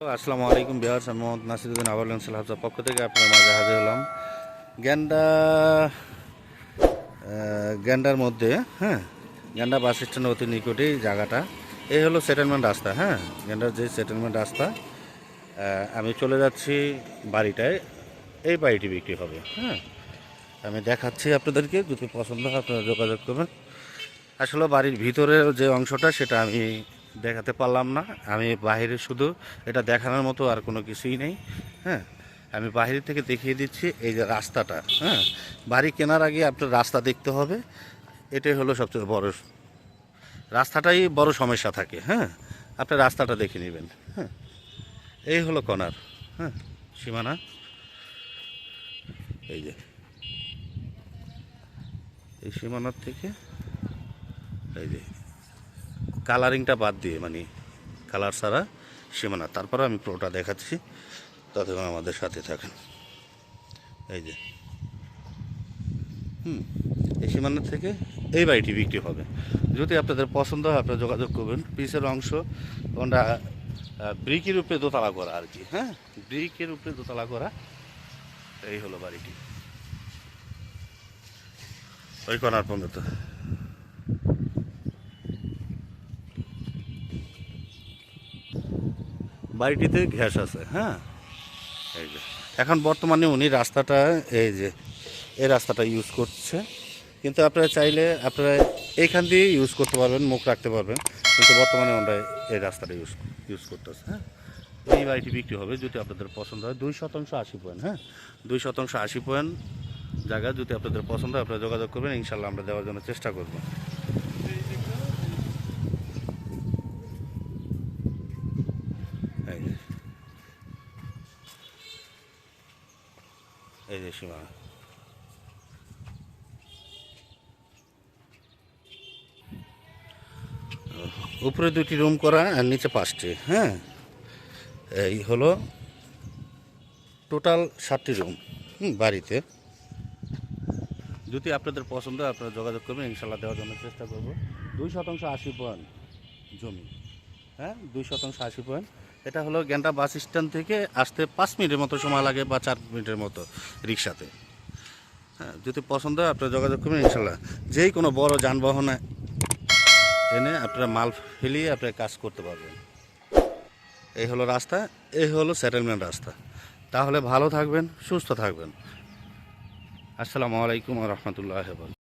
আসসালামু আলাইকুম বিহার আমি মোহাম্মদ নাসিরুদ্দিন আবার লেন্সেল হাফসার পক্ষ থেকে আপনার মাঝে হাজির হলাম। গ্যান্ডা গ্যান্ডার মধ্যে হ্যাঁ গ্যান্ডা বাস স্ট্যান্ডের অতি নিকটেই জায়গাটা। এই হলো সেটেলমেন্ট রাস্তা হ্যাঁ গ্যান্ডার যে সেটেলমেন্ট রাস্তা আমি চলে যাচ্ছি বাড়িটায়। এই বাড়িটি বিক্রি হবে হ্যাঁ। আমি দেখাচ্ছি আপনাদেরকে, যদি পছন্দ হয় আপনারা যোগাযোগ করবেন। আসলে বাড়ির ভিতরের যে অংশটা, সেটা আমি দেখাতে পারলাম না। আমি বাইরে শুধু এটা দেখানোর মতো আর কোনো কিছুই নেই হ্যাঁ। আমি বাইরে থেকে দেখিয়ে দিচ্ছি এই যে রাস্তাটা হ্যাঁ। বাড়ি কেনার আগে আপনার রাস্তা দেখতে হবে, এটাই হলো সবচেয়ে বড় রাস্তাটাই বড় সমস্যা থাকে হ্যাঁ। আপনি রাস্তাটা দেখে নেবেন হ্যাঁ। এই হলো কনার হ্যাঁ সীমানা। এই যে। এই সীমানার থেকে, এই যে। কালারিংটা বাদ দিয়ে মানে কালার ছাড়া সীমানা। তারপরে আমি পুরোটা দেখাচ্ছি ততক্ষণ আমাদের সাথে থাকেন। এই যে। হুম, এই সীমানা থেকে এই বাড়িটি বিক্রি হবে। যদি আপনাদের পছন্দ হয়, আপনারা যোগাযোগ করবেন। পিসের অংশ কোনটা ব্রিকের উপরে দোতলা করা আর কি হ্যাঁ? ব্রিকের উপরে দোতলা করা, এই হলো বাড়িটি। ওই কর্নার পর্যন্ত। বাড়িটিতে ঘ্যাস আছে হ্যাঁ? এই যে। এখন বর্তমানে উনি রাস্তাটা, এই যে, এই রাস্তাটা ইউজ করছে। কিন্তু আপনারা চাইলে আপনারা এইখান দিয়ে ইউজ করতে পারবেন, মুখ রাখতে পারবেন। কিন্তু বর্তমানে ওনারা এই রাস্তাটা ইউজ ইউজ করতেছে হ্যাঁ? এই বাড়িটি বিক্রি হবে যদি আপনাদের পছন্দ হয়। দুই শতাংশ আশি পয়েন্ট হ্যাঁ? দুই শতাংশ আশি পয়েন্ট জায়গা যদি আপনাদের পছন্দ হয়, আপনারা যোগাযোগ করবেন। ইনশাল্লাহ আমরা দেওয়ার জন্য চেষ্টা করব। এই যে। উপরে দুটি রুম করা আর নিচে পাঁচটি হ্যাঁ? এই হলো টোটাল সাতটি রুম বাড়িতে। যদি আপনাদের পছন্দ হয়, আপনারা যোগাযোগ করবেন ইনশাল্লাহ দেওয়ার জন্য চেষ্টা করব। দুই শতাংশ আশি পয়েন্ট জমি হ্যাঁ? দুই শতাংশ আশি পয়েন্ট এটা হলো গ্যান্ডা বাস স্ট্যান্ড থেকে আসতে পাঁচ মিনিটের মতো সময় লাগে বা চার মিনিটের মতো রিক্সাতে। হ্যাঁ যদি পছন্দ হয় আপনারা যোগাযোগ করবেন, ইনশাল্লাহ। যেই কোনো বড় যানবাহনে এনে আপনারা মাল ফেলিয়ে আপনারা কাজ করতে পারবেন। এই হলো রাস্তা, এই হলো সেটেলমেন্ট রাস্তা। তাহলে ভালো থাকবেন, সুস্থ থাকবেন। আসসালামু আলাইকুম রহমতুল্লাহ